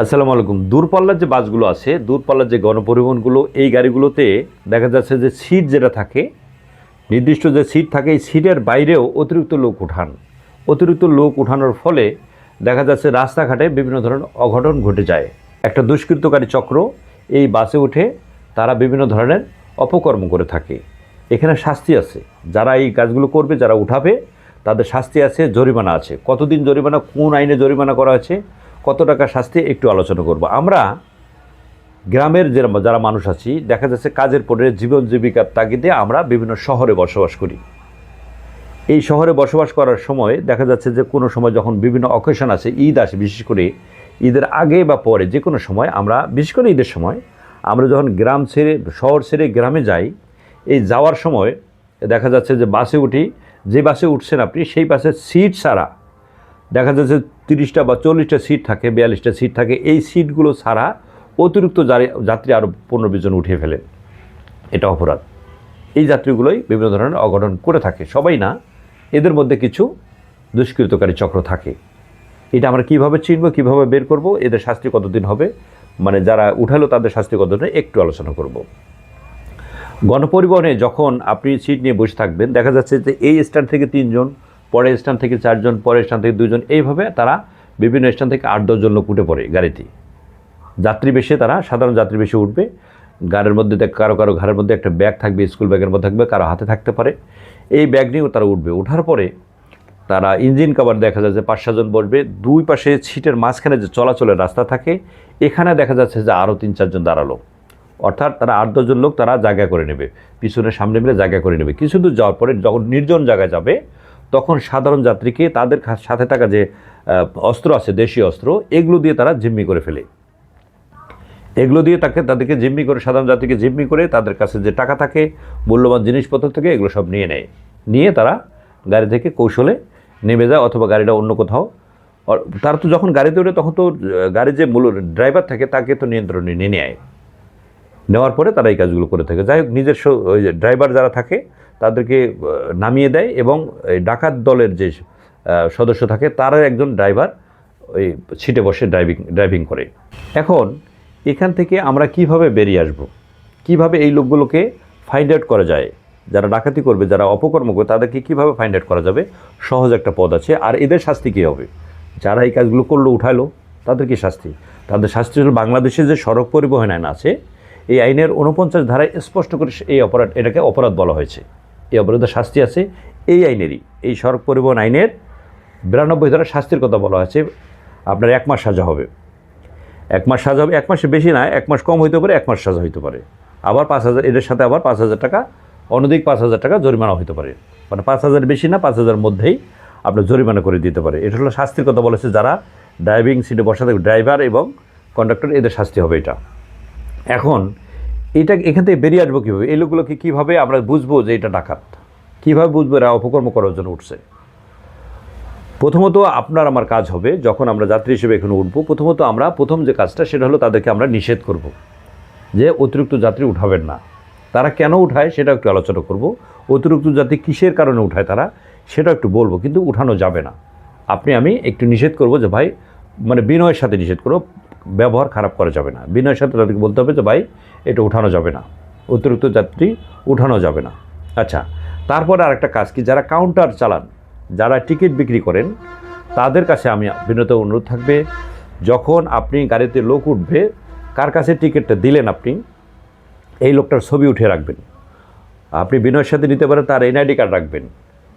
আসসালামু আলাইকুম। দূরপাল্লার যে বাসগুলো আছে, দূরপাল্লার যে গণপরিবহনগুলো, এই গাড়িগুলোতে দেখা যাচ্ছে যে সিট যেটা থাকে, নির্দিষ্ট যে সিট থাকে, এই সিটের বাইরেও অতিরিক্ত লোক উঠান। অতিরিক্ত লোক উঠানোর ফলে দেখা যাচ্ছে রাস্তাঘাটে বিভিন্ন ধরনের অঘটন ঘটে যায়। একটা দুষ্কৃতকারী চক্র এই বাসে উঠে তারা বিভিন্ন ধরনের অপকর্ম করে থাকে। এখানে শাস্তি আছে। যারা এই কাজগুলো করবে, যারা উঠাবে, তাদের শাস্তি আছে, জরিমানা আছে। কতদিন জরিমানা, কোন আইনে জরিমানা করা আছে কত টাকা শাস্তি একটু আলোচনা করব। আমরা গ্রামের যারা মানুষ আছি, দেখা যাচ্ছে কাজের পরে জীবন জীবিকার তাগিদে আমরা বিভিন্ন শহরে বসবাস করি। এই শহরে বসবাস করার সময় দেখা যাচ্ছে যে কোনো সময় যখন বিভিন্ন অকেশন আছে ঈদ আসে, বিশেষ করে ঈদের আগে বা পরে যে কোনো সময় আমরা, বিশেষ করে ঈদের সময়, আমরা যখন গ্রাম ছেড়ে, শহর ছেড়ে গ্রামে যাই, এই যাওয়ার সময় দেখা যাচ্ছে যে বাসে উঠি, যে বাসে উঠছেন আপনি, সেই বাসের সিট ছাড়া দেখা যাচ্ছে তিরিশটা বা চল্লিশটা সিট থাকে, বিয়াল্লিশটা সিট থাকে, এই সিটগুলো ছাড়া অতিরিক্ত যাত্রী আরও পনেরো বিশ জন উঠিয়ে ফেলেন এটা অপরাধ। এই যাত্রীগুলোই বিভিন্ন ধরনের অঘটন করে থাকে। সবাই না, এদের মধ্যে কিছু দুষ্কৃতকারী চক্র থাকে। এটা আমরা কীভাবে চিনব, কীভাবে বের করব, এদের শাস্তি কতদিন হবে মানে যারা উঠালো তাদের শাস্তি কতদিন একটু আলোচনা করব। গণপরিবহনে যখন আপনি সিট নিয়ে বসে থাকবেন, দেখা যাচ্ছে যে এই স্ট্যান্ড থেকে তিনজন পরের স্ট্যান্ড থেকে চারজন, পরের স্ট্যান্ড থেকে দুজন, এইভাবে তারা বিভিন্ন স্ট্যান্ড থেকে আট দশজন লোক উঠে পড়ে গাড়িতে। যাত্রী বেশে তারা, সাধারণ যাত্রী বেশি উঠবে। গাড়ির মধ্যে দেখ- কারও কারও ঘরের মধ্যে একটা ব্যাগ থাকবে, স্কুল ব্যাগের মধ্যে থাকবে, কারও হাতে থাকতে পারে। এই ব্যাগ নিয়েও তারা উঠবে। ওঠার পরে তারা ইঞ্জিন কাভার দেখা যাচ্ছে পাঁচ সাতজন বসবে। দুই পাশে সিটের মাঝখানে যে চলাচলের রাস্তা থাকে, এখানে দেখা যাচ্ছে যে আরও তিন চারজন দাঁড়াল। অর্থাৎ তারা আট দশজন লোক তারা জায়গা করে নেবে। পিছনে সামনে মিলে জায়গা করে নেবে। কিছু দূর যাওয়ার পরে যখন নির্জন জায়গায় যাবে তখন সাধারণ যাত্রীকে তাদের সাথে থাকা যে অস্ত্র আছে, দেশীয় অস্ত্র, এগুলো দিয়ে তারা জিম্মি করে ফেলে। এগুলো দিয়ে তাকে, তাদেরকে জিম্মি করে, সাধারণ যাত্রীকে জিম্মি করে তাদের কাছে যে টাকা থাকে, মূল্যবান জিনিসপত্র থেকে, এগুলো সব নিয়ে নেয়। নিয়ে তারা গাড়ি থেকে কৌশলে নেমে যায় অথবা গাড়িটা অন্য কোথাও। তারা তো যখন গাড়িতে ওঠে, তখন তো গাড়ির যে মূল ড্রাইভার থাকে, তাকে তো নিয়ন্ত্রণে নিয়ে নেয়। নেওয়ার পরে তারা এই কাজগুলো করে থাকে। যাই হোক, নিজস্ব ওই ড্রাইভার যারা থাকে তাদেরকে নামিয়ে দেয় এবং এই ডাকাত দলের যে সদস্য থাকে তারা একজন ড্রাইভার ওই সিটে বসে ড্রাইভিং ড্রাইভিং করে। এখন এখান থেকে আমরা কীভাবে বেরিয়ে আসব? কীভাবে এই লোকগুলোকে ফাইন্ড আউট করা যায়? যারা ডাকাতি করবে, যারা অপকর্ম করবে, তাদেরকে কীভাবে ফাইন্ড আউট করা যাবে? সহজ একটা পদ আছে। আর এদের শাস্তি কী হবে? যারা এই কাজগুলো করল, উঠালো, তাদের কি শাস্তি? তাদের শাস্তি হলো বাংলাদেশে যে সড়ক পরিবহন আইন আছে, এই আইনের উনপঞ্চাশ ধারায় স্পষ্ট করে এই অপরাধ, এটাকে অপরাধ বলা হয়েছে। এই অপরাধের শাস্তি আছে। এই আইনেরই, এই সড়ক পরিবহন আইনের বিরানব্বই ধারা শাস্তির কথা বলা হয়েছে। আপনার এক মাস সাজা হবে। এক মাস সাজা হবে, এক মাসে বেশি না, এক মাস কম হইতে পারে, এক মাস সাজা হইতে পারে। আবার পাঁচ হাজার, এদের সাথে আবার পাঁচ হাজার টাকা, অনধিক পাঁচ হাজার টাকা জরিমানা হইতে পারে। মানে পাঁচ হাজার বেশি না, পাঁচ হাজার মধ্যেই আপনার জরিমানা করে দিতে পারে। এটা হলো শাস্তির কথা বলেছে যারা ড্রাইভিং সিটে বসা থাকবে ড্রাইভার এবং কন্ডাক্টর, এদের শাস্তি হবে এটা। এখন এটা এখান থেকে বেরিয়ে আসব কীভাবে? এই লোকগুলোকে কীভাবে আমরা বুঝব যে এটা ডাকাত? কীভাবে বুঝব এরা অপকর্ম করার জন্য উঠছে? প্রথমত আপনার আমার কাজ হবে যখন আমরা যাত্রী হিসেবে এখানে উঠবো, প্রথমত আমরা প্রথম যে কাজটা সেটা হলো তাদেরকে আমরা নিষেধ করব যে অতিরিক্ত যাত্রী উঠাবেন না। তারা কেন উঠায় সেটা একটু আলোচনা করব। অতিরিক্ত যাত্রী কিসের কারণে উঠায় তারা সেটা একটু বলব, কিন্তু উঠানো যাবে না। আপনি আমি একটু নিষেধ করব যে ভাই মানে বিনয়ের সাথে নিষেধ করব। ব্যবহার খারাপ করা যাবে না। বিনয়ের সাথে তাদেরকে বলতে হবে যে, ভাই, এটা উঠানো যাবে না। অতিরিক্ত যাত্রী উঠানো যাবে না। আচ্ছা তারপরে আরেকটা কাজ কি? যারা কাউন্টার চালান, যারা টিকিট বিক্রি করেন, তাদের কাছে আমি বিনত অনুরোধ থাকবে, যখন আপনি গাড়িতে লোক উঠবে, কার কাছে টিকিটটা দিলেন আপনি, এই লোকটার ছবি উঠে রাখবেন। আপনি বিনয়ের সাথে নিতে পারেন, তার এনআইডি কার্ড রাখবেন।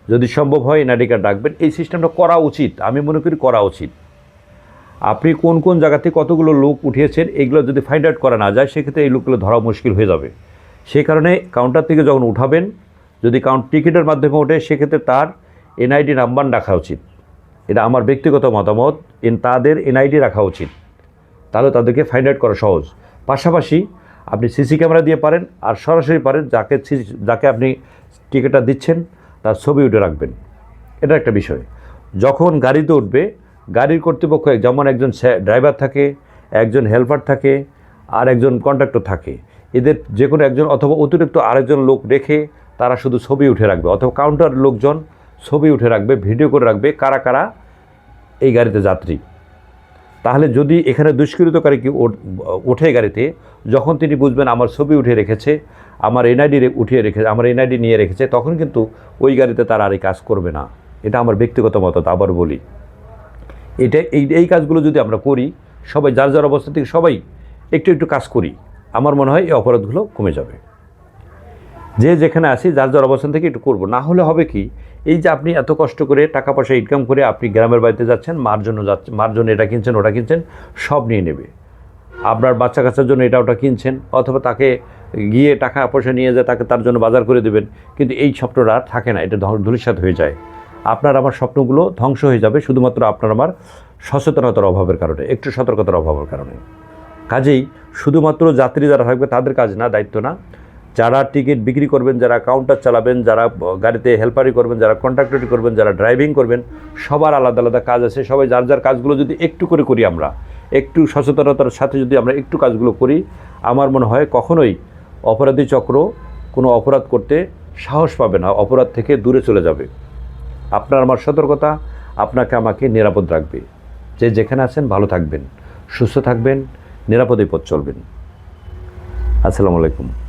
যদি সম্ভব হয়, এনআইডি কার্ড রাখবেন। এই সিস্টেমটা করা উচিত। আমি মনে করি করা উচিত। আপনি কোন কোন জায়গা থেকে কতগুলো লোক উঠিয়েছেন, এগুলো যদি ফাইন্ড আউট করা না যায়, সেক্ষেত্রে এই লোকগুলো ধরা মুশকিল হয়ে যাবে। সেই কারণে কাউন্টার থেকে যখন উঠাবেন, যদি কাউন্ট টিকিটের মাধ্যমে ওঠে, সেক্ষেত্রে তার এনআইডি নাম্বার রাখা উচিত। এটা আমার ব্যক্তিগত মতামত, এন তাদের এনআইডি রাখা উচিত। তাহলে তাদেরকে ফাইন্ড আউট করা সহজ। পাশাপাশি আপনি সিসি ক্যামেরা দিয়ে পারেন, আর সরাসরি পারেন, যাকে যাকে আপনি টিকিটটা দিচ্ছেন, তার ছবি উঠে রাখবেন। এটা একটা বিষয়। যখন গাড়িতে উঠবে গাড়ির কর্তৃপক্ষ যেমন একজন ড্রাইভার থাকে, একজন হেল্পার থাকে, আর একজন কন্ডাক্টর থাকে। এদের যে কোনো একজন অথবা অতিরিক্ত আরেকজন লোক রেখে তারা শুধু ছবি উঠে রাখবে, অথবা কাউন্টার লোকজন ছবি উঠে রাখবে ভিডিও করে রাখবে কারা কারা এই গাড়িতে যাত্রী। তাহলে যদি এখানে দুষ্কৃতকারী কি ওঠ- ওঠে গাড়িতে, যখন তিনি বুঝবেন আমার ছবি উঠে রেখেছে, আমার এনআইডি উঠিয়ে রেখেছে আমার এনআইডি নিয়ে রেখেছে, তখন কিন্তু ওই গাড়িতে তারা আর এই কাজ করবে না। এটা আমার ব্যক্তিগত মত আবার বলি। এটা এই এই কাজগুলো যদি আমরা করি, সবাই যার যার অবস্থা থেকে সবাই একটু একটু কাজ করি, আমার মনে হয় এই অপরাধগুলো কমে যাবে। যে যেখানে আসি যার যার অবস্থান থেকে একটু করব। না হলে হবে কি, এই যে আপনি এত কষ্ট করে টাকা পয়সা ইনকাম করে আপনি গ্রামের বাড়িতে যাচ্ছেন, মার জন্য যাচ্ছেন মার জন্য এটা কিনছেন, ওটা কিনছেন, সব নিয়ে নেবে। আপনার বাচ্চা কাচ্চার জন্য এটা ওটা কিনছেন, অথবা তাকে গিয়ে টাকা পয়সা নিয়ে যায়, তাকে তার জন্য বাজার করে দেবেন, কিন্তু এই স্বপ্নটা আর থাকে না, এটা ধূলিসাত হয়ে যায়। আপনার আমার স্বপ্নগুলো ধ্বংস হয়ে যাবে শুধুমাত্র আপনার আমার সচেতনতার অভাবের কারণে, একটু সতর্কতার অভাবের কারণে। কাজেই শুধুমাত্র যাত্রী যারা থাকবে তাদের কাজ না, দায়িত্ব না। যারা টিকিট বিক্রি করবেন, যারা কাউন্টার চালাবেন, যারা গাড়িতে হেল্পারি করবেন, যারা কন্ট্রাক্টরি করবেন, যারা ড্রাইভিং করবেন, সবার আলাদা আলাদা কাজ আছে। সবাই যার যার কাজগুলো যদি একটু করে করি আমরা, একটু সচেতনতার সাথে যদি আমরা একটু কাজগুলো করি, আমার মনে হয় কখনোই অপরাধী চক্র কোনো অপরাধ করতে সাহস পাবে না, অপরাধ থেকে দূরে চলে যাবে। আপনার আমার সতর্কতা, আপনাকে আমাকে নিরাপদ রাখবে। যে যেখানে আছেন ভালো থাকবেন, সুস্থ থাকবেন নিরাপদে পথ চলবেন। আসসালামু আলাইকুম।